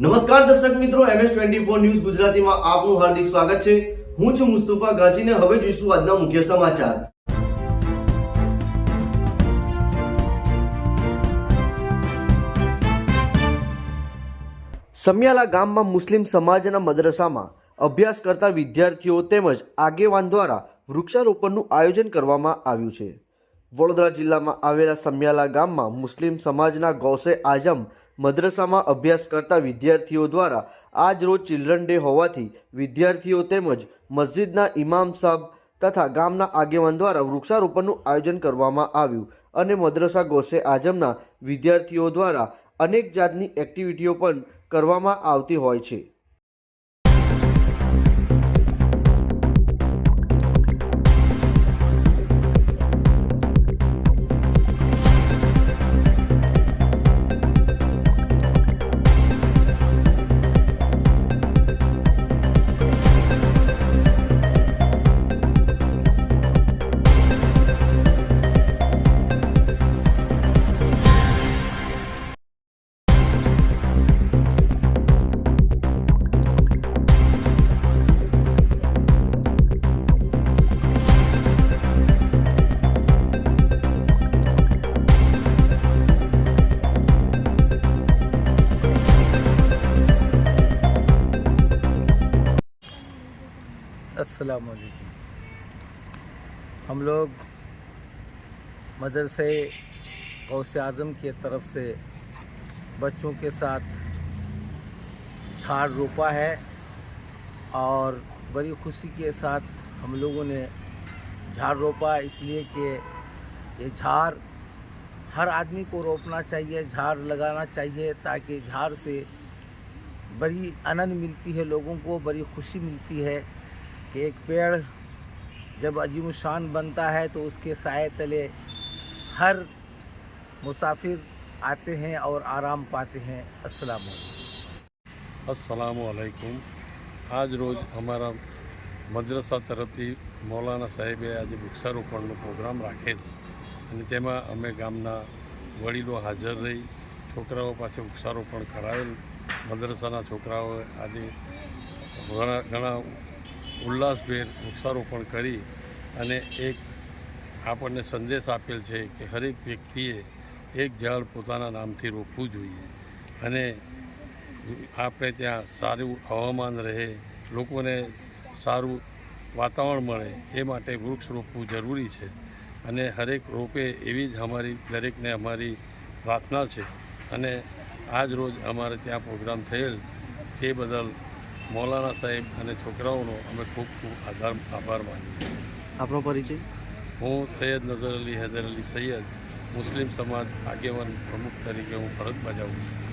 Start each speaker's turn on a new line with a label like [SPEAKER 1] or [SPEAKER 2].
[SPEAKER 1] નમસ્કાર દર્શક મિત્રો એમએસ ટ્વેન્ટી ફોર ન્યૂઝ ગુજરાતીમાં આપનું હાર્દિક સ્વાગત છે. હું છું મુસ્તફા ગાજીને હવે જોઈશું આજના મુખ્ય સમાચાર. સમિયાલા ગામમાં મુસ્લિમ સમાજના મદ્રસામાં અભ્યાસ કરતા વિદ્યાર્થીઓ તેમજ આગેવાન દ્વારા વૃક્ષારોપણનું આયોજન કરવામાં આવ્યું છે. વડોદરા જિલ્લામાં આવેલા સમિયાલા ગામમાં મુસ્લિમ સમાજના ગૌસે આઝમ મદ્રસામાં અભ્યાસ કરતા વિદ્યાર્થીઓ દ્વારા આજ રોજ ચિલ્ડ્રન ડે હોવાથી વિદ્યાર્થીઓ તેમજ મસ્જિદના ઇમામ સાહેબ તથા ગામના આગેવાન દ્વારા વૃક્ષારોપણનું આયોજન કરવામાં આવ્યું અને મદ્રસા ગોસે આઝમના વિદ્યાર્થીઓ દ્વારા અનેક જાતની એક્ટિવિટીઓ પણ કરવામાં આવતી હોય છે.
[SPEAKER 2] अस्सलाम वालेकुम हम लोग मदरसे गौसे आज़म की तरफ़ से बच्चों के साथ झाड़ रोपा है और बड़ी खुशी के साथ हम लोगों ने झाड़ रोपा, इसलिए कि ये झाड़ हर आदमी को रोपना चाहिए, झाड़ लगाना चाहिए, ताकि झाड़ से बड़ी आनंद मिलती है लोगों को, बड़ी खुशी मिलती है। कि एक पेड़ जब अजीम शान बनता है तो उसके साय तले हर मुसाफिर आते हैं और आराम पाते हैं अस्सलाम वालेकुम
[SPEAKER 3] અસલામુઅલૈકુમ આજ રોજ અમારા મદ્રસા તરફથી મૌલાના સાહેબે આજે વૃક્ષારોપણનો પ્રોગ્રામ રાખેલ અને તેમાં અમે ગામના વડીલો હાજર રહી છોકરાઓ પાસે વૃક્ષારોપણ કરાવેલ મદ્રસાના છોકરાઓએ આજે ઘણા ઘણા ઉલ્લાસભેર વૃક્ષારોપણ કરી અને એક આપણને સંદેશ આપેલ છે કે હરેક વ્યક્તિએ એક ઝાડ પોતાના નામથી રોપવું જોઈએ અને આપણે ત્યાં સારું હવામાન રહે, લોકોને સારું વાતાવરણ મળે એ માટે વૃક્ષ રોપવું જરૂરી છે. અને હરેક રોપે એવી જ અમારી, દરેકને અમારી પ્રાર્થના છે. અને આજ રોજ અમારે ત્યાં પ્રોગ્રામ થયેલ, તે બદલ મૌલાના સાહેબ અને છોકરાઓનો અમે ખૂબ ખૂબ આભાર આભાર માનીએ
[SPEAKER 1] આપણો પરિચય?
[SPEAKER 3] હું સૈયદ નઝર અલી હૈદર અલી સૈયદ મુસ્લિમ સમાજ આગેવાન પ્રમુખ તરીકે હું ફરજ બજાવું છું.